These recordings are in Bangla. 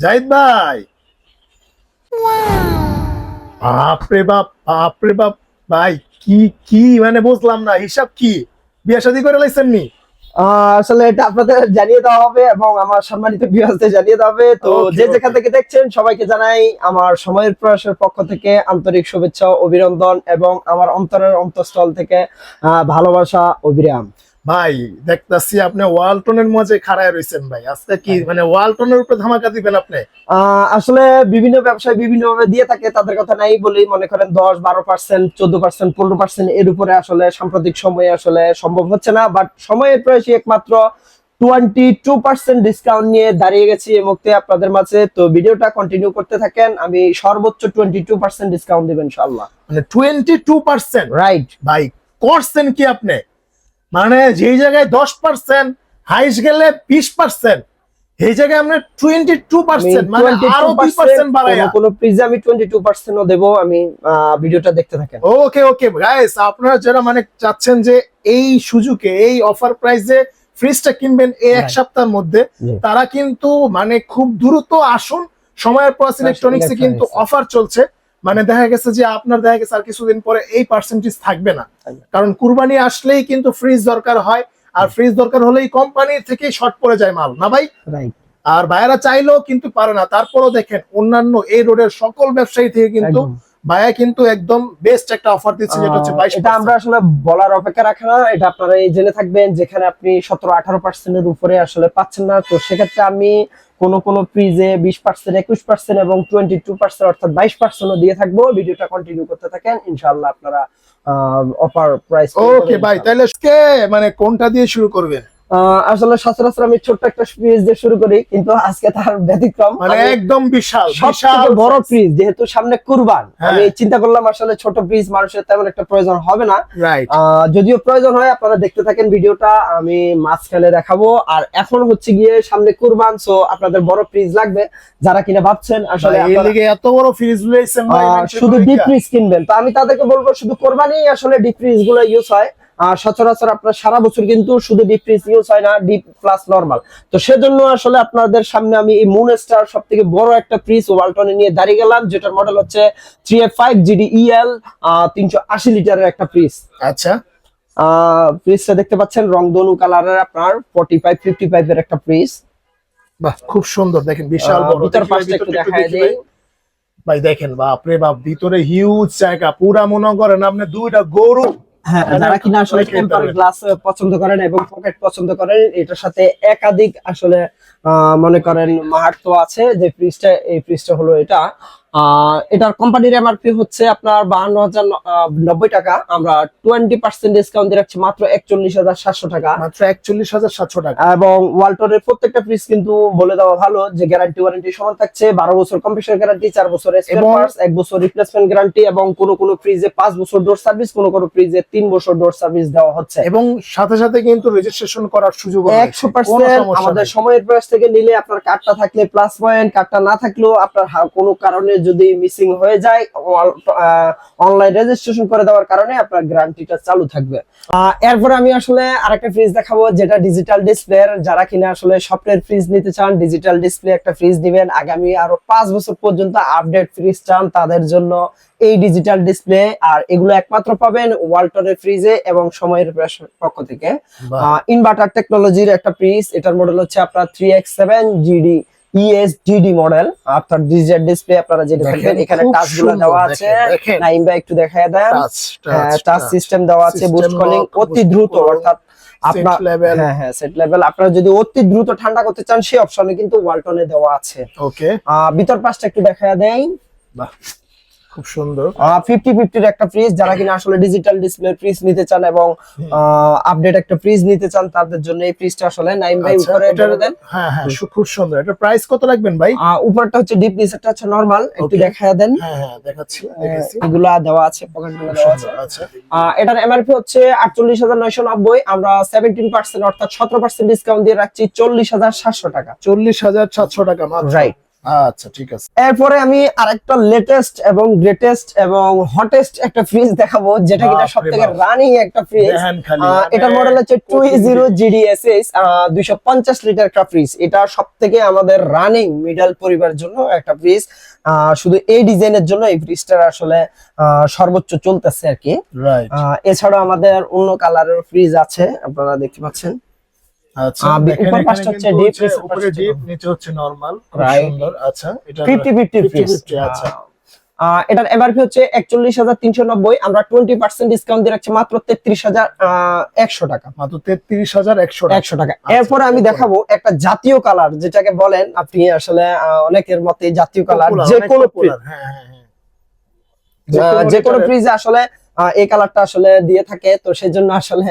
জাহিদ ভাই। বাপরে বাপ বাপরে বাপ। ভাই কি কি মানে বুঝলাম না হিসাব কি? বিয়ে শাদী করে লাইছেন নি? আসলে এটা আপনাদের জানিয়ে দেওয়া হবে এবং আমার সম্মানিত ভিউয়ার্সদের জানিয়ে দেওয়া হবে। তো যে যেখান থেকে দেখছেন সবাইকে জানাই আমার সময়ের প্রয়াসের পক্ষ থেকে আন্তরিক শুভেচ্ছা অভিনন্দন এবং আমার অন্তরের অন্তঃস্থল থেকে আহ, ভালোবাসা অবিরাম। ভাই দেখতাছি আপনি ওয়ালটনের মাঝে খাড়ায় রইছেন ভাই। আজকে কি হ্যাঁ। মানে ওয়ালটনের উপরে ধামাকা দিবেন আপনি? আসলে বিভিন্ন ব্যবসায় বিভিন্ন ভাবে দিয়ে থাকে তাদের কথা নাই বলি মনে করেন দশ বারো পার্সেন্ট চোদ্দ পার্সেন্ট পনেরো পার্সেন্ট এর উপরে আসলে সাম্প্রতিক সময়ে আসলে সম্ভব হচ্ছে না। বাট সময়ের প্রয়াসী একমাত্র টোয়েন্টি টু পার্সেন্ট ডিসকাউন্ট নিয়ে দাঁড়িয়ে গেছি এই মুহূর্তে আপনাদের মাঝে। তো ভিডিওটা কন্টিনিউ করতে থাকেন আমি সর্বোচ্চ টোয়েন্টি টু পার্সেন্ট ডিসকাউন্ট দিবেন ইনশাল্লাহ মানে টোয়েন্টি টু পার্সেন্ট? রাইট ভাই করছেন কি আপনি? মানে যেই জায়গায় দশ পার্সেন্ট হাইস গেলে বিশ পার্সেন্ট এই জায়গায় আমরা টোয়েন্টি টু পার্সেন্ট মানে আরও দুই পার্সেন্ট বাড়াইয়া। কোন প্রিজে আমি টোয়েন্টি টু পার্সেন্টও দেবো আমি ভিডিওটা দেখতে থাকেন। ওকে ওকে গাইস আপনারা যারা মানে চাচ্ছেন যে এই সুযোগে এই অফার প্রাইসে ফ্রিজটা কিনবেন এই এক. সপ্তাহের মধ্যে তারা কিন্তু মানে খুব দ্রুত আসুন। সময়ের পর ইলেকট্রনিক্সে কিন্তু অফার চলছে। মানে দেখা গেছে যে আপনার দেখা গেছে আর কিছুদিন পরে এই পার্সেন্টেজ থাকবে না। কারণ কুরবানি আসলেই কিন্তু ফ্রিজ দরকার হয় আর ফ্রিজ দরকার হলেই কোম্পানি থেকে শর্ট পড়ে যায় মাল না ভাই? আর ভাইয়েরা চাইলেও কিন্তু পারে না। তারপরও দেখেন অন্যান্য এই রোডের সকল ব্যবসায়ী থেকে কিন্তু। ভাইয়া কিন্তু একদম বেস্ট একটা অফার দিচ্ছে যেটা হচ্ছে বাইশ এটা আমরা আসলে বলার অপেক্ষা রাখা না এটা আপনারা এই জেনে থাকবেন যেখানে আপনি সতেরো আঠারো পার্সেন্টের উপরে আসলে পাচ্ছেন না। তো সেক্ষেত্রে আমি কোন কোন প্রিজে পার্সেন্ট একুশ পার্সেন্ট এবং টোয়েন্টি টু পার্সেন্ট অর্থাৎ বাইশ পার্সেন্টও দিয়ে থাকব। ভিডিওটা কন্টিনিউ করতে থাকেন ইনশাল্লাহ আপনারা অফার প্রাইস ওকে ভাই তাহলে মানে কোনটা দিয়ে শুরু করবেন? আসলে সচরাচর আমি ছোট্ট একটা ফ্রিজ দিয়ে শুরু করি কিন্তু আজকে তার ব্যতিক্রম মানে একদম বিশাল বিশাল বড় ফ্রিজ যেহেতু সামনে কুরবান হ্যাঁ। আমি চিন্তা করলাম আসলে ছোট ফ্রিজ মানুষের তেমন একটা প্রয়োজন হবে না। যদিও প্রয়োজন হয় আপনারা দেখতে থাকেন ভিডিওটা আমি মাঝখানে দেখাবো। আর এখন হচ্ছে গিয়ে সামনে কুরবান সো আপনাদের বড় ফ্রিজ লাগবে যারা কিনা ভাবছেন আসলে এত বড় ফ্রিজ শুধু ডিপ ফ্রিজ কিনবেন। তো আমি তাদেরকে বলব শুধু কোরবানি আসলে ডিপ ফ্রিজগুলো ইউজ হয়। সচরাচর আপনার সারা বছর কিন্তু শুধু ডিপ ফ্রিজ ইউজ হয় না ডিপ প্লাস নরমাল তো সেজন্য আসলে আপনাদের সামনে আমি এই মুন স্টার সব থেকে বড় একটা ফ্রিজ ওয়ালটনে নিয়ে দাঁড়িয়ে গেলাম যেটার মডেল হচ্ছে three F five GD EL তিনশো আশি লিটারের একটা ফ্রিজ আচ্ছা। ফ্রিজটা দেখতে পাচ্ছেন রংধনু কালারের আপনার ফর্টি ফাইভ ফিফটি ফাইভ এর একটা ফ্রিজ বাহ খুব সুন্দর দেখেন বিশাল বড়। ভিতর পাশটা একটু দেখায় দেই। ভাই। ভাই দেখেন বাপ রে বাপ ভিতরে হিউজ জায়গা পুরা মনে করেন আপনি দুইটা গরু হ্যাঁ মানে যারা কিনা আসলে টেম্পার গ্লাস পছন্দ করেন এবং পকেট পছন্দ করেন এটার সাথে একাধিক আসলে আহ, মনে করেন মাহাত্ম আছে যে ফ্রিজটা এই ফ্রিজটা হলো এটা। এটার কোম্পানির এমআরপি হচ্ছে আপনার বাহান্ন হাজার নব্বই টাকা। আমরা টোয়েন্টি পার্সেন্ট ডিসকাউন্ট দিয়ে রাখছি মাত্র একচল্লিশ হাজার সাতশো টাকা। মাত্র একচল্লিশ হাজার সাতশো টাকা। এবং ওয়ালটনের প্রত্যেকটা ফ্রিজ কিন্তু বলে দেওয়া ভালো যে গ্যারান্টি ওয়ারেন্টি সমান থাকছে। বারো বছর কম্পিউটার গ্যারান্টি চার বছর এক বছর রিপ্লেসমেন্ট গ্যারান্টি এবং কোনো কোনো ফ্রিজে পাঁচ বছর ডোর সার্ভিস কোনো কোনো ফ্রিজে তিন বছর ডোর সার্ভিস দেওয়া হচ্ছে। এবং সাথে সাথে কিন্তু রেজিস্ট্রেশন করার সুযোগ একশো পার্সেন্ট আমাদের সময়ের প্রয়াস থেকে নিলে আপনার কার্ডটা থাকলে প্লাস পয়েন্ট কার্ডটা না থাকলেও আপনার কোনো কারণে যদি মিসিং হয়ে যায় অনলাইন রেজিস্ট্রেশন করে দেওয়ার কারণে আপনার গ্যারান্টিটা চালু থাকবে। এরপরে আমি আসলে আরেকটা ফ্রিজ দেখাবো যেটা ডিজিটাল ডিসপ্লে যারা কিনা আসলে স্বপ্নের ফ্রিজ নিতে চান ডিজিটাল ডিসপ্লে একটা ফ্রিজ দিবেন আগামী আরও পাঁচ বছর পর্যন্ত আপডেট ফ্রিজ চান তাদের জন্য এই ডিজিটাল ডিসপ্লে আর এগুলো একমাত্র পাবেন ওয়ালটনের ফ্রিজে এবং সময়ের পক্ষ থেকে। ইনভার্টার টেকনোলজির একটা ফ্রিজ এটার মডেল হচ্ছে আপনার three X seven GD ESDD model আপনার ডিজিটাল ডিসপ্লে আপনারা যেটা দেখবেন এখানে টাচগুলো দেওয়া আছে। নাইম ভাই একটু দেখায় দেন। টাচ সিস্টেম দেওয়া আছে বুস্ট কলিং অতি দ্রুত অর্থাৎ আপনার হ্যাঁ হ্যাঁ সেট লেভেল আপনারা যদি অতি দ্রুত ঠান্ডা করতে চান সেই অপশনে কিন্তু ওয়ালটনে দেওয়া আছে। ওকে ভিতর পাশটা একটু দেখায় দেয় বাহ। খুব সুন্দর। ফিফটি ফিফটির একটা ফ্রিজ যারা কিনা আসলে ডিজিটাল ডিসপ্লে ফ্রিজ নিতে চান এবং আপডেট একটা ফ্রিজ নিতে চান তাদের জন্য এই ফ্রিজটা আসলে নাইন বাই আচ্ছা, উপরে দেন। হ্যাঁ হ্যাঁ খুব সুন্দর। এটা প্রাইস কত রাখবেন ভাই? উপরটা হচ্ছে ডিপ নিচেরটা হচ্ছে নরমাল একটু. দেখায় দেন। হ্যাঁ হ্যাঁ দেখাচ্ছি এগুলা দেওয়া আছে পকেটগুলো দেওয়া আছে। আচ্ছা। এটার এমআরপি হচ্ছে আটচল্লিশ হাজার নয়শো নব্বই আমরা সেভেন্টিন পার্সেন্ট অর্থাৎ সতেরো পার্সেন্ট ডিসকাউন্ট দিয়ে রাখছি চল্লিশ হাজার সাতশো টাকা। চল্লিশ হাজার সাতশো টাকা মাত্র। রাইট আচ্ছা ঠিক আছে। এরপরে আমি আরেকটা লেটেস্ট এবং গ্রেটেস্ট এবং হটেস্ট একটা ফ্রিজ দেখাবো যেটা কিনা বাপরে সব থেকে রানিং একটা ফ্রিজ এটার মডেল হচ্ছে টু জিরো জিডিএসএস দুইশো পঞ্চাশ লিটার একটা ফ্রিজ এটা সব থেকে আমাদের রানিং মিডল পরিবার জন্য একটা ফ্রিজ শুধু এই ডিজাইনের জন্য এই ফ্রিজটার আসলে সর্বোচ্চ চলতেছে আর কি। এছাড়াও আমাদের অন্য কালারের ফ্রিজ আছে আপনারা দেখতে পাচ্ছেন। আচ্ছা আহ, উপর পাশটা হচ্ছে কিন্তু deep, হচ্ছে নিচের উপরে ডিপ নিচে হচ্ছে নরমাল সুন্দর। আচ্ছা এটা ফিফটি ফিফটি ফ্রিজ 50-50, আচ্ছা। এটার এমআরপি হচ্ছে একচল্লিশ হাজার তিনশো নব্বই আমরা টোয়েন্টি পার্সেন্ট ডিসকাউন্ট দিয়ে রাখছি মাত্র তেত্রিশ হাজার একশো টাকা। মাত্র তেত্রিশ হাজার একশো একশো টাকা। আচ্ছা, এরপরে আমি দেখাবো একটা জাতীয় কালার যেটাকে বলেন আপনি আসলে অনেকের মতে জাতীয় কালার যে কোনো হ্যাঁ হ্যাঁ হ্যাঁ। যে কোনো ফ্রিজে আসলে আহ, এই কালারটা আসলে দিয়ে থাকে। তো সেই জন্য আসলে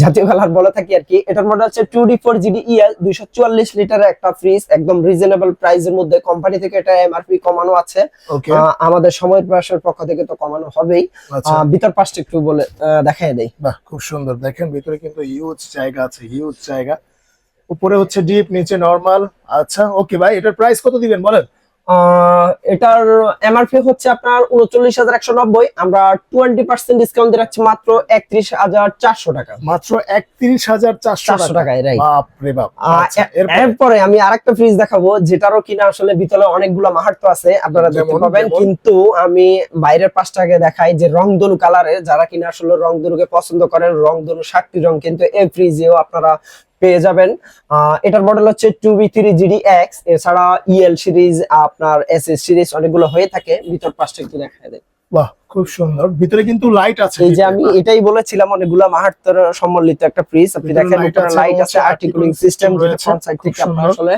জাতীয় কালার বলে থাকি আর কি। এটার মডেল হচ্ছে two D four GD EL দুইশো চুয়াল্লিশ লিটারের একটা ফ্রিজ একদম রিজনেবল প্রাইসের মধ্যে। কোম্পানি থেকে এটা এমআরপি কমানো আছে। আমাদের সময় প্রয়াসের পক্ষ থেকে তো কমানো হবেই। আচ্ছা। ভিতর পাশটা একটু বলে দেখাই দেই। বাহ খুব সুন্দর। দেখেন ভিতরে কিন্তু হিউজ জায়গা আছে হিউজ জায়গা। উপরে হচ্ছে ডিপ নিচে নরমাল আচ্ছা ওকে ভাই এটার প্রাইস কত দিবেন বলেন? এটার এমআরপি হচ্ছে আপনার উনচল্লিশ হাজার একশো নব্বই আমরা টোয়েন্টি পার্সেন্ট ডিসকাউন্ট দিয়ে রাখছি মাত্র একত্রিশ হাজার চারশো টাকা। মাত্র একত্রিশ হাজার চারশো চারশো টাকা। টাকায় আচ্ছা, এরপরে? আমি আরেকটা ফ্রিজ দেখাবো যেটারও কিনা আসলে ভিতরে অনেকগুলো মাহাত্ম আছে আপনারা দেখতে যেমন- পাবেন। কিন্তু আমি বাইরের পাশটাকে দেখাই যে রংধনু কালারের যারা কিনা আসলে রংধনুকে পছন্দ করেন রংধনু সাতটি রং কিন্তু এই ফ্রিজেও আপনারা পেয়ে যাবেন। এটার মডেল হচ্ছে two B three GD X এছাড়া ইএল সিরিজ আপনার এস এস সিরিজ অনেকগুলো হয়ে থাকে। ভিতর পাশটা একটু দেখা দেয় বাহ খুব সুন্দর। ভিতরে কিন্তু লাইট আছে এই যে আমি এটাই বলেছিলাম অনেকগুলো মাহাত্তর সম্মিলিত একটা ফ্রিজ আপনি দেখেন উপরে লাইট আছে আর্টিকুলিং সিস্টেম যেটা রয়েছে, ফ্রন্ট সাইড থেকে আপনার। আসলে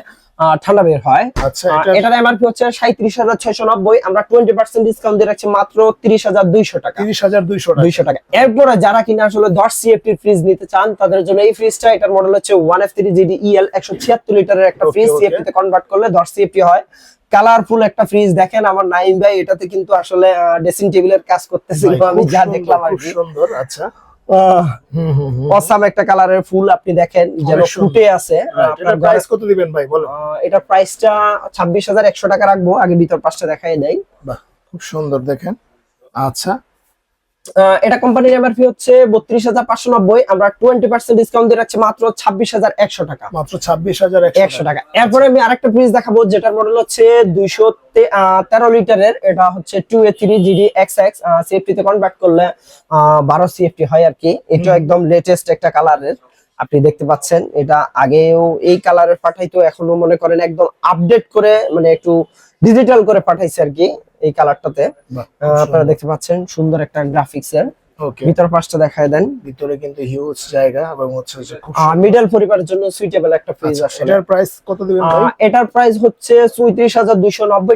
ঠান্ডা বের হয়। আচ্ছা এটার এমআরপি হচ্ছে সাঁত্রিশ হাজার ছয়শো নব্বই। আমরা টোয়েন্টি পার্সেন্ট ডিসকাউন্ট দিয়ে রাখছি মাত্র তিরিশ হাজার দুইশো টাকা। তিরিশ হাজার দুইশো দুইশো টাকা। এরপরে যারা কিনা আসলে দশ সিএফটি ফ্রিজ নিতে চান তাদের জন্য এই ফ্রিজটা এটার মডেল হচ্ছে one F three GD EL একশো ছিয়াত্তর লিটারের একটা ফ্রিজ. সিএফটি তে কনভার্ট করলে দশ সিএফটি হয়। কালারফুল একটা ফ্রিজ দেখেন আমার নাইম ভাই এটাতে কিন্তু আসলে ড্রেসিং টেবিলের কাজ করতেছিল আমি যা দেখলাম আর খুব সুন্দর আচ্ছা। অসাম একটা কালারের ফুল আপনি দেখেন যেন ফুটে আছে। আপনার প্রাইস কত দিবেন ভাই? বলো। এটা প্রাইসটা ছাব্বিশ হাজার একশো টাকা রাখব আগে ভিতর পাশটা দেখাই নাই বাহ খুব সুন্দর দেখেন। আচ্ছা এটা কোম্পানির এমআরপি হচ্ছে বত্রিশ হাজার পাঁচশো নব্বই। আমরা টোয়েন্টি পার্সেন্ট ডিসকাউন্ট দিয়ে রাখছি মাত্র ছাব্বিশ হাজার একশো টাকা। মাত্র ছাব্বিশ হাজার একশো টাকা। এরপরে আমি আরেকটা ফ্রিজ দেখাবো যেটার মডেল হচ্ছে দুইশো তেরো লিটারের। এটা হচ্ছে two A three GD X X CFT তে কনভার্ট করলে বারো সিএফটি হয় আর কি। এটা একদম লেটেস্ট একটা কালারের আপনি দেখতে পাচ্ছেন এটা আগেও এই কালারের পাঠাইতো এখনও মনে করেন একদম আপডেট করে মানে একটু ডিজিটাল করে পাঠাইছে আর কি এই কালারটাতে আপনারা দেখতে পাচ্ছেন সুন্দর একটা গ্রাফিক্স এর। ভিতর পাশটা দেখায় দেন। ভিতরে কিন্তু হিউজ জায়গা এবং হচ্ছে খুব মিডল পরিবারের জন্য সুইটেবল একটা ফ্রিজ আচ্ছা, এটার প্রাইস কত দিবেন ভাই? এটার প্রাইস হচ্ছে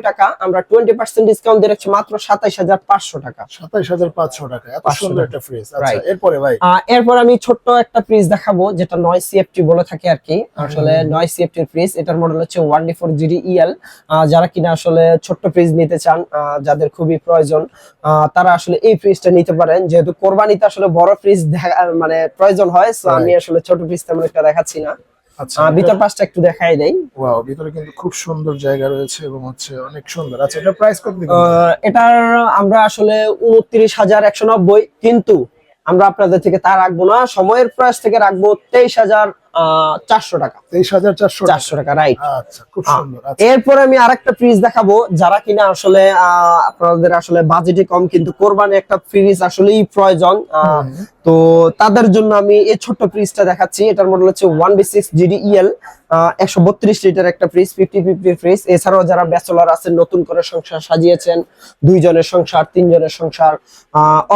টাকা। আমরা টোয়েন্টি পার্সেন্ট ডিসকাউন্ট দিয়ে রাখছি মাত্র সাতাইশ হাজার পাঁচশো টাকা। সাতাইশ হাজার পাঁচশো টাকা। এত সুন্দর একটা ফ্রিজ আচ্ছা এরপরে ভাই? এরপর আমি ছোট্ট একটা ফ্রিজ দেখাবো যেটা নয় সিএফটি বলে থাকে আর কি। আসলে। নয় সিএফটির ফ্রিজ এটার মডেল হচ্ছে one D four GD EL যারা কিনা আসলে ছোট্ট ফ্রিজ নিতে চান যাদের খুবই প্রয়োজন তারা আসলে এই ফ্রিজটা নিতে পারেন। যেহেতু কোরবানিতে আসলে বড় ফ্রিজ মানে প্রয়োজন হয় সো আমি. আসলে ছোট ফ্রিজ তেমন একটা দেখাচ্ছি না। আচ্ছা ভিতর পাশটা একটু দেখাই দেই। ওয়াও ভিতরে কিন্তু খুব সুন্দর জায়গা রয়েছে এবং হচ্ছে অনেক সুন্দর। আচ্ছা এটা প্রাইস কত দিবেন? এটার আমরা আসলে উনত্রিশ হাজার একশো নব্বই কিন্তু আমরা আপনাদের থেকে তা রাখব না। সময়ের প্রাইস থেকে রাখব তেইশ হাজার চারশো টাকা। তেইশ হাজার চারশো চারশো টাকা রাইট আচ্ছা খুব আহ, সুন্দর আচ্ছা। এরপরে আমি আরেকটা ফ্রিজ দেখাবো যারা কিনা আসলে আপনাদের আসলে বাজেটে কম কিন্তু কোরবানি একটা ফ্রিজ আসলেই প্রয়োজন তো তাদের জন্য আমি এই ছোট্ট ফ্রিজটা দেখাচ্ছি। এটার মডেল হচ্ছে one B six GD EL একশো বত্রিশ লিটার একটা ফ্রিজ ফিফটি ফিফটি ফ্রিজ এছাড়াও যারা ব্যাচেলর আছেন নতুন করে সংসার সাজিয়েছেন দুইজনের সংসার তিনজনের সংসার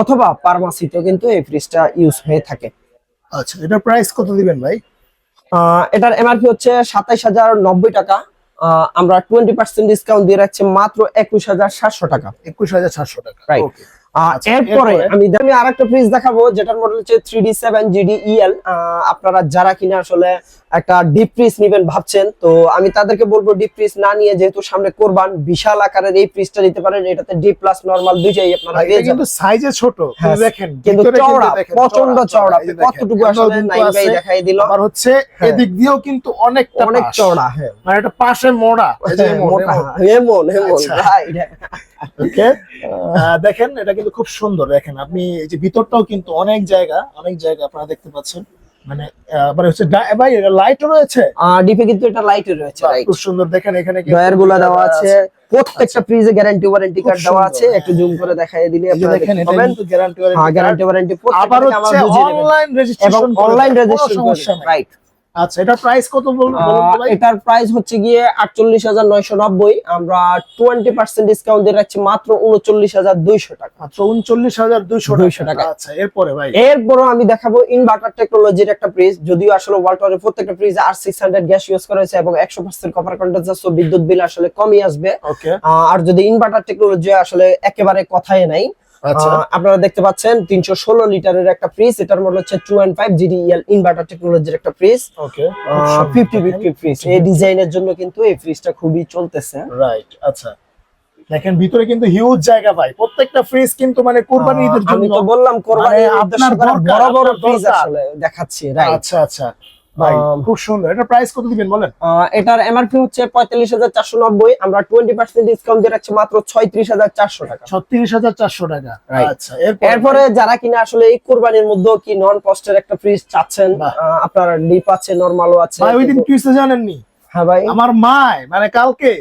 অথবা ফার্মাসিতেও কিন্তু এই ফ্রিজটা ইউজ হয়ে থাকে। আচ্ছা এটার প্রাইস কত দিবেন ভাই? এটার এমআরপি হচ্ছে সাতাইশ হাজার নব্বই টাকা। আমরা টোয়েন্টি পার্সেন্ট ডিসকাউন্ট দিয়ে রাখছি মাত্র একুশ হাজার সাতশো টাকা। একুশ হাজার সাতশো টাকা। আচ্ছা, এরপরে আমি আমি আর আরেকটা ফ্রিজ দেখাবো যেটার মডেল হচ্ছে three D seven GD EL আপনারা যারা কিনে আসলে একটা ডিপ ফ্রিজ নেবেন ভাবছেন। তো আমি তাদেরকে বলব ডিপ ফ্রিজ না নিয়ে যেহেতু সামনে কোরবান বিশাল আকারের এই ফ্রিজটা নিতে পারেন। এটাতে ডিপ প্লাস নরমাল দুইটাই আপনারা ভাই, পেয়ে যাবেন। কিন্তু সাইজে ছোট। হ্যাঁ, দেখেন কিন্তু চওড়া প্রচণ্ড চওড়া কতটুকু আসলে নাইম ভাই দেখাই দিল। আবার হচ্ছে হ্যাঁ। এদিক দিয়েও কিন্তু অনেকটা অনেক চওড়া হ্যাঁ। মানে এটা পাশে মোড়া এই যে মোটা এমন। হেমন। হেমন আচ্ছা। Right Okay? আহ, দেখেন এটা কিন্তু খুব সুন্দর দেখেন। আপনি এই যে ভিতরটাও কিন্তু অনেক জায়গা অনেক জায়গা আপনারা দেখতে পাচ্ছেন। মানে আবার হচ্ছে ডা- ভাই লাইটও রয়েছে? ডিপে কিন্তু এটা লাইটে রয়েছে খুব সুন্দর। দেখেন এখানে ডয়ারগুলা দেওয়া আছে। প্রত্যেকটা ফ্রিজে গ্যারান্টি ওয়ারেন্টি। কার্ড দেওয়া আছে। একটু জুম করে দেখাই দিলে আপনারা দেখেন এটা কিন্তু গ্যারান্টি ওয়ারেন্টি গ্যারান্টি ওয়ারেন্টি আবার হচ্ছে online registration online registration right আচ্ছা এটা প্রাইস কত এটার প্রাইস হচ্ছে গিয়ে আটচল্লিশ হাজার নয়শো নব্বই। আমরা টোয়েন্টি পার্সেন্ট ডিসকাউন্ট দিয়ে রাখছি মাত্র উনচল্লিশ হাজার দুইশো টাকা। মাত্র উনচল্লিশ হাজার দুইশো 200 টাকা। আচ্ছা এরপরে ভাই। এরপরও আমি দেখাবো ইনভার্টার টেকনোলজির একটা ফ্রিজ যদিও আসলে ওয়ালটনের প্রত্যেকটা fridge R six hundred gas use করা হয়েছে এবং একশো পার্সেন্ট কপার কন্ডেন্সার সো বিদ্যুৎ বিল আসলে কমই আসবে। ওকে আর যদি ইনভার্টার টেকনোলজি আসলে একেবারে কথাই নাই। আচ্ছা আপনারা দেখতে পাচ্ছেন তিনশো ষোলো লিটারের একটা ফ্রিজ এটার মডেল হচ্ছে two and five GDL inverter টেকনোলজির একটা ফ্রিজ ফিফটি ফিফটি ফ্রিজ এই ডিজাইনের জন্য কিন্তু এই ফ্রিজটা খুবই চলতেছে। রাইট আচ্ছা। দেখেন ভিতরে কিন্তু হিউজ জায়গা ভাই। প্রত্যেকটা ফ্রিজ কিন্তু মানে কুরবানি ঈদের আহ, আমি তো বললাম কোরবানির মানে আপনার বড় বড় ফ্রিজ আসলে দেখাচ্ছি রাইট আচ্ছা আচ্ছা। ভাই খুব সুন্দর। এটা প্রাইস কত দিবেন বলেন? এটার এমআরপি হচ্ছে পঁয়তাল্লিশ হাজার চারশো নব্বই আমরা টোয়েন্টি পার্সেন্ট ডিসকাউন্ট দিয়ে রাখছি মাত্র ছয়ত্রিশ হাজার চারশো টাকা। ছত্রিশ হাজার চারশো টাকা। আচ্ছা এরপরে? যারা কিনা আসলে এই কোরবানির মধ্যেও কি নন কস্টের একটা ফ্রিজ চাচ্ছেন আপনার ডিপ আছে নরমালও আছে ভাই ওই দিন কিছু কি জানেননি হ্যাঁ ভাই। আমার মায় মানে কালকে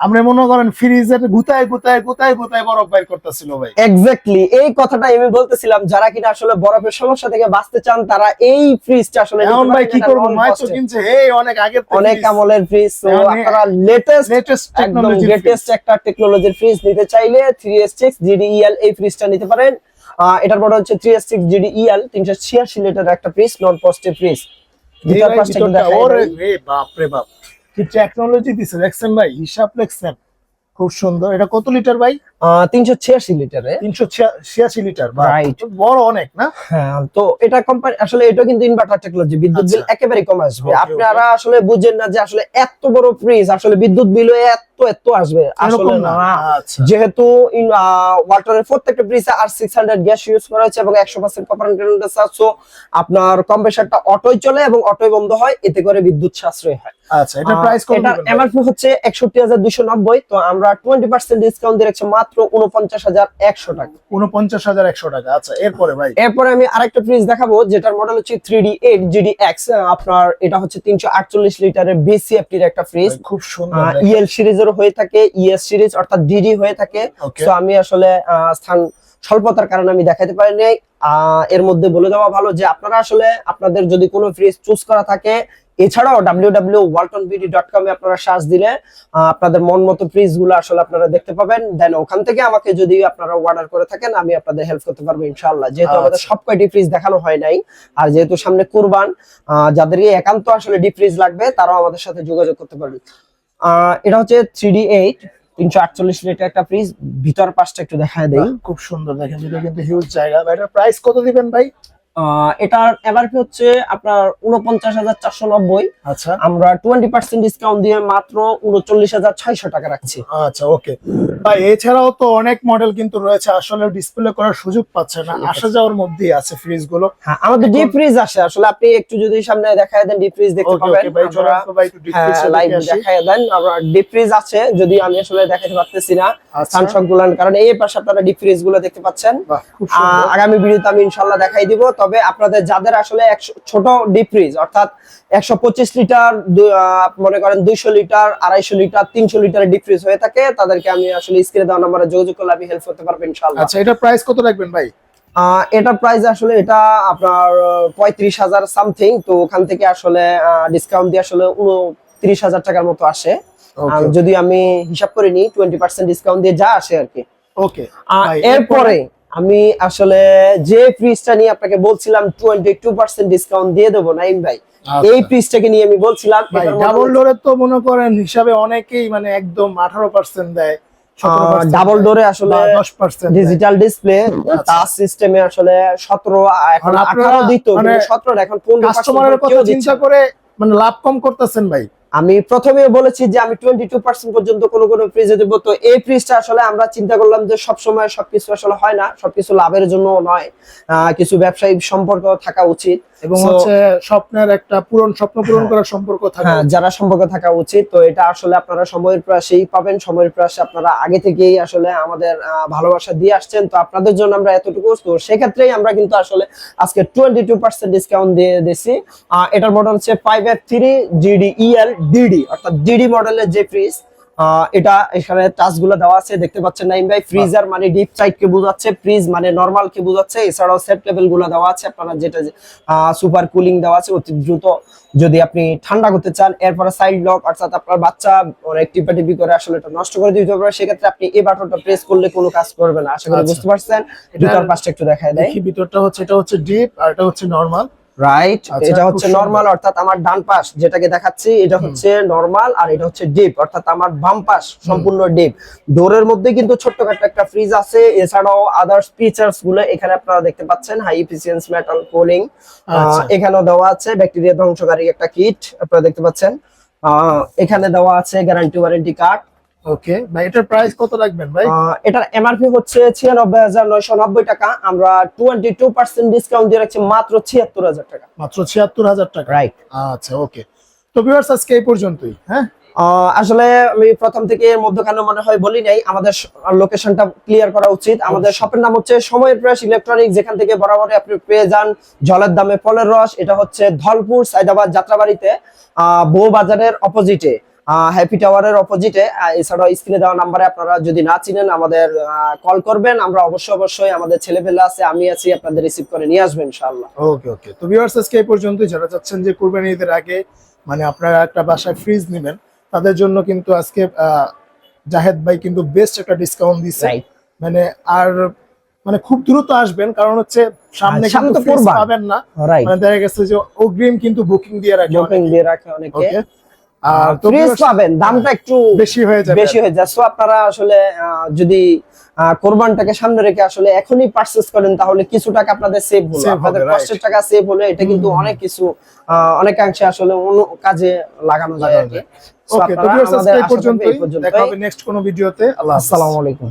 আমরা মনে করেন ফ্রিজের গুতায় গুতায় গুতায় গুতায় বরফ বাইর করতেছিল ভাই। এক্স্যাক্টলি এই কথাটাই আমি বলতেছিলাম যারা কিনা আসলে বরফের সমস্যা থেকে বাঁচতে চান তারা এই ফ্রিজটা আসলে এখন ভাই কি করব? মায় তো কিনছে এই অনেক আগের অনেক আমলের ফ্রিজ তো আপনারা লেটেস্ট লেটেস্ট টেকনোলজি লেটেস্ট একটা টেকনোলজির ফ্রিজ নিতে চাইলে থ্রি এস সিক্স জিডিইএল এই ফ্রিজটা নিতে পারেন। এটার মডেল হচ্ছে থ্রি এস সিক্স জিডিইএল তিনশো ছিয়াশি লিটার একটা ফ্রিজ নন পস্টের ফ্রিজ পাশটা একটু দেখাই ওরে বাপ রে বাপ। কি টেকনোলজি দিছে দেখছেন ভাই? হিসাব লেখছেন খুব সুন্দর। এটা কত লিটার ভাই? তিনশো ছিয়াশি লিটারে। তিনশো ছিয়াশি লিটার বড় অনেক না? হ্যাঁ তো এটা কোম্পানি আসলে এটা কিন্তু ইনভার্টার টেকনোলজি বিদ্যুৎ বিল আচ্ছা। একেবারে কম আসবে। আপনারা আসলে বুঝেন না যে আসলে এত বড় ফ্রিজ আসলে বিদ্যুৎ বিলও এত এত আসবে। আসলে না। না। আচ্ছা। যেহেতু ওয়াটারের প্রত্যেকটা ফ্রিজে R six hundred gas use করা হয়েছে এবং একশো পার্সেন্ট কপার সো আপনার কম্প্রেসারটা অটোই চলে এবং অটোই বন্ধ হয় এতে করে বিদ্যুৎ সাশ্রয় হয়। আচ্ছা এটা প্রাইস কত এমআরপি হচ্ছে একষট্টি হাজার দুশো নব্বই তো আমরা টোয়েন্টি পার্সেন্ট ডিসকাউন্ট দিয়ে রাখছি মাত্র উনপঞ্চাশ হাজার একশো টাকা। উনপঞ্চাশ হাজার একশো টাকা। আচ্ছা এরপরে ভাই? এরপরে আমি আরেকটা ফ্রিজ দেখাবো যেটার মডেল হচ্ছে three D eight GD X আপনার এটা হচ্ছে তিনশো আটচল্লিশ লিটারের বিসিএফটির একটা ফ্রিজ খুব সুন্দর ইএল সিরিজেরও হয়ে থাকে ইএস সিরিজ অর্থাৎ ডিডি হয়ে থাকে। তো আমি আসলে স্থান স্বল্পতার কারণে আমি দেখাতে পারিনি আহ, এর মধ্যে বলে দেওয়া ভালো যে আপনারা আসলে আপনাদের যদি কোনো ফ্রিজ চুজ করা থাকে এছাড়াও W W Walton BD dot কমে আপনারা সার্চ দিলে আপনাদের মন মতো ফ্রিজগুলো আসলে আপনারা দেখতে পাবেন। দেন ওখান থেকে আমাকে যদি আপনারা অর্ডার করে থাকেন আমি আপনাদের হেল্প করতে পারব ইনশাআল্লাহ। যেহেতু আমাদের আচ্ছা। সব কয়টি ফ্রিজ দেখানো হয় নাই আর যেহেতু সামনে কুরবান যাদের একান্ত আসলে ডিপ ফ্রিজ লাগবে তারাও আমাদের সাথে যোগাযোগ করতে পারবেন আহ, এটা হচ্ছে থ্রি ডি এইট তিনশো আটচল্লিশ লিটার একটা ফ্রিজ ভিতর পাশটা একটু দেখায় দেই। বাহ, খুব সুন্দর দেখেন এটা কিন্তু হিউজ জায়গা। ভাই এটার প্রাইস কত দিবেন ভাই? এটার এমআরপি হচ্ছে আপনার উনপঞ্চাশ হাজার চারশো নব্বই। আচ্ছা। আমরা টোয়েন্টি পার্সেন্ট ডিসকাউন্ট দিয়ে মাত্র উনচল্লিশ হাজার ছয়শো টাকা রাখছি। আচ্ছা ওকে ভাই এছাড়াও তো অনেক মডেল কিন্তু রয়েছে আসলে ডিসপ্লে করার সুযোগ পাচ্ছে না। আসা যাওয়ার মধ্যেই আছে ফ্রিজগুলো হ্যাঁ আমাদের ডিপ ফ্রিজ আসে। আসলে আপনি একটু যদি সামনে দেখায় দেন ডিপ ফ্রিজ দেখতে পাবেন। একটু হ্যাঁ লাইভ দেখায় দেন। আমরা ডিপ ফ্রিজ আছে যদি আমি আসলে দেখাতে পারতেছি না আচ্ছা। স্থান সংকুলন কারণ এই পাশে আপনারা ডিপ ফ্রিজগুলো দেখতে পাচ্ছেন। আগামী ভিডিওতে আমি ইনশাল্লাহ দেখাই দিব। তবে আপনাদের যাদের আসলে ছোট ডিপ ফ্রিজ অর্থাৎ একশো পঁচিশ লিটার মনে করেন দুইশো লিটার আড়াইশো লিটার তিনশো লিটার ডিপ ফ্রিজ হয়ে থাকে তাদেরকে আমি আসলে স্ক্রিনে দেওয়া নাম্বারে যোগাযোগ করলে আমি হেল্প করতে পারব ইনশাল্লাহ আচ্ছা এটা প্রাইস কত রাখবেন ভাই? এটার প্রাইস আসলে এটা আপনার পঁয়ত্রিশ হাজার সামথিং তো ওখান থেকে আসলে ডিসকাউন্ট দিয়ে আসলে উনত্রিশ হাজার টাকার মতো আসে। যদি আমি হিসাব করে নিই টোয়েন্টি পার্সেন্ট ডিসকাউন্ট দিয়ে যা আসে আর কি। ওকে এরপরে আমি আসলে যে ফ্রিজটা নিয়ে আপনাকে বলছিলাম টোয়েন্টি টু পার্সেন্ট ডিসকাউন্ট দিয়ে দেবো নাইম ভাই। এই ফ্রিজটাকে নিয়ে আমি বলছিলাম আচ্ছা। ভাই ডাবল ডোরের তো মনে করেন হিসাবে অনেকেই মানে একদম আঠারো পার্সেন্ট দেয় ডাবল ডোরে আসলে দশ পার্সেন্ট ডিজিটাল ডিসপ্লে টাচ সিস্টেমে আসলে সতেরো এখন আর আপনারা আঠারো দিত মানে সতেরো এখন পনেরো কাস্টমারের কথা চিন্তা করে মানে লাভ কম করতেছেন ভাই। আমি প্রথমে বলেছি যে আমি টোয়েন্টি টু পার্সেন্ট পর্যন্ত কোনো কোনো ফ্রিজে দেবো। তো এই ফ্রিজটা আসলে আমরা চিন্তা করলাম যে সবসময় সবকিছু আসলে হয় না সবকিছু লাভের জন্য নয়। কিছু ব্যবসায়িক সম্পর্ক থাকা উচিত। এবং হচ্ছে স্বপ্নের একটা পূরণ স্বপ্ন পূরণ করার সম্পর্ক থাকে হ্যাঁ যারা সম্পর্ক থাকা উচিত তো এটা আসলে আপনারা সময়ের প্রাসেই পাবেন সময়ের প্রাসে আপনারা আগে থেকেই আসলে আমাদের ভালোবাসা দিয়ে আসছেন। তো আপনাদের জন্য আমরা এতটুকু। তো সেক্ষেত্রেই আমরা কিন্তু আসলে আজকে টোয়েন্টি টু পার্সেন্ট ডিসকাউন্ট দিয়ে দিচ্ছি এটার মডেল হচ্ছে five F three GD EL DD অর্থাৎ ডিডি মডেলের যে ফ্রিজ এটা এখানে টাচগুলো দেওয়া আছে দেখতে পাচ্ছেন নাইম ভাই? ফ্রিজার মানে ডিপ সাইড কে বোঝাচ্ছে ফ্রিজ মানে নরমাল কে বোঝাচ্ছে এছাড়াও সেট লেভেলগুলো দেওয়া আছে আপনারা যেটা সুপার কুলিং দেওয়া আছে অতি দ্রুত যদি আপনি ঠান্ডা করতে চান এরপরে সাইড লক অর্থাৎ আপনার বাচ্চা অনেক টিপা টিপি করে আসলে এটা নষ্ট করে দিতে পারে সেক্ষেত্রে আপনি এই বাটনটা প্রেস করলে কোনো কাজ করবে না। আশা করি আচ্ছা। বুঝতে পারছেন? দুটার পাশটা একটু দেখায় দেয়। ভিতরটা হচ্ছে এটা হচ্ছে ডিপ আর এটা হচ্ছে নরমাল রাইট আচ্ছা, এটা হচ্ছে। নরমাল অর্থাৎ আমার ডান পাশ যেটাকে দেখাচ্ছি এটা হচ্ছে নরমাল আর এটা হচ্ছে ডিপ অর্থাৎ আমার বাম পাশ সম্পূর্ণ ডিপ ডোরের মধ্যে কিন্তু ছোট্টখাটো একটা ফ্রিজ আছে এছাড়াও আদার্স ফিচার্সগুলো এখানে আপনারা দেখতে পাচ্ছেন হাই এফিসিয়েন্স মেটাল কুলিং। এখানেও দেওয়া আছে ব্যাকটেরিয়া ধ্বংসকারী একটা কিট আপনারা দেখতে পাচ্ছেন। আহ, এখানে দেওয়া আছে গ্যারান্টি ওয়ারেন্টি কার্ড ওকে ভাই এটার প্রাইস কত রাখবেন ভাই? এটার এমআরপি হচ্ছে ছিয়ানব্বই হাজার নয়শো নব্বই টাকা। আমরা টোয়েন্টি টু পার্সেন্ট ডিসকাউন্ট দিয়ে রাখছি মাত্র ছিয়াত্তর হাজার টাকা। মাত্র ছিয়াত্তর হাজার টাকা? রাইট আচ্ছা ওকে। তো ভিউয়ার্স আজকে এই পর্যন্তই হ্যাঁ? আসলে আমি প্রথম থেকে মধ্যখানে মনে হয় বলি নাই আমাদের লোকেশনটা ক্লিয়ার করা উচিত। আমাদের শপের নাম হচ্ছে সময়ের প্রয়াস ইলেকট্রনিক যেখান থেকে বরাবরই আপনি পেয়ে যান জলের দামে ফলের রস। এটা হচ্ছে ধলপুর সাইদাবাদ যাত্রাবাড়িতে বউ বাজারের অপোজিটে হ্যাপি টাওয়ারের অপোজিটে এছাড়াও স্ক্রিনে দেওয়া নাম্বারে আপনারা যদি না চিনেন আমাদের কল করবেন। আমরা অবশ্যই অবশ্যই আমাদের ছেলেপেলে আছে আমি আছি আপনাদের রিসিভ করে নিয়ে আসবেন ইনশাআল্লাহ। ওকে ওকে তো ভিউয়ার্স আজকে এই পর্যন্তই। যারা চাচ্ছেন যে কুরবানি ঈদের আগে মানে আপনারা একটা বাসায় ফ্রিজ নেবেন তাদের জন্য কিন্তু আজকে জাহেদ ভাই কিন্তু বেস্ট একটা ডিসকাউন্ট দিচ্ছে মানে আর মানে খুব দ্রুত আসবেন কারণ হচ্ছে সামনে সামনে কিন্তু পাবেন না। মানে দেখা গেছে যে অগ্রিম কিন্তু বুকিং দিয়ে রাখে বুকিং দিয়ে রাখে অনেকে। আর ফ্রিজ পাবেন দামটা একটু বেশি হয়ে যাবে। বেশি হয়ে যায়। সো আপনারা আসলে যদি কোরবানটাকে সামনে রেখে আসলে এখনই পারচেজ করেন তাহলে কিছু টাকা আপনাদের সেভ হলো। আপনাদের কষ্টের টাকা সেভ হলে এটা কিন্তু অনেক কিছু আহ, অনেকাংশে আসলে অন্য কাজে লাগানো যায় আর কি। ওকে তো ভিউয়ার্স আজকে এই পর্যন্তই। দেখা হবে নেক্সট কোনো ভিডিওতে আল্লাহ। আসসালামু আলাইকুম।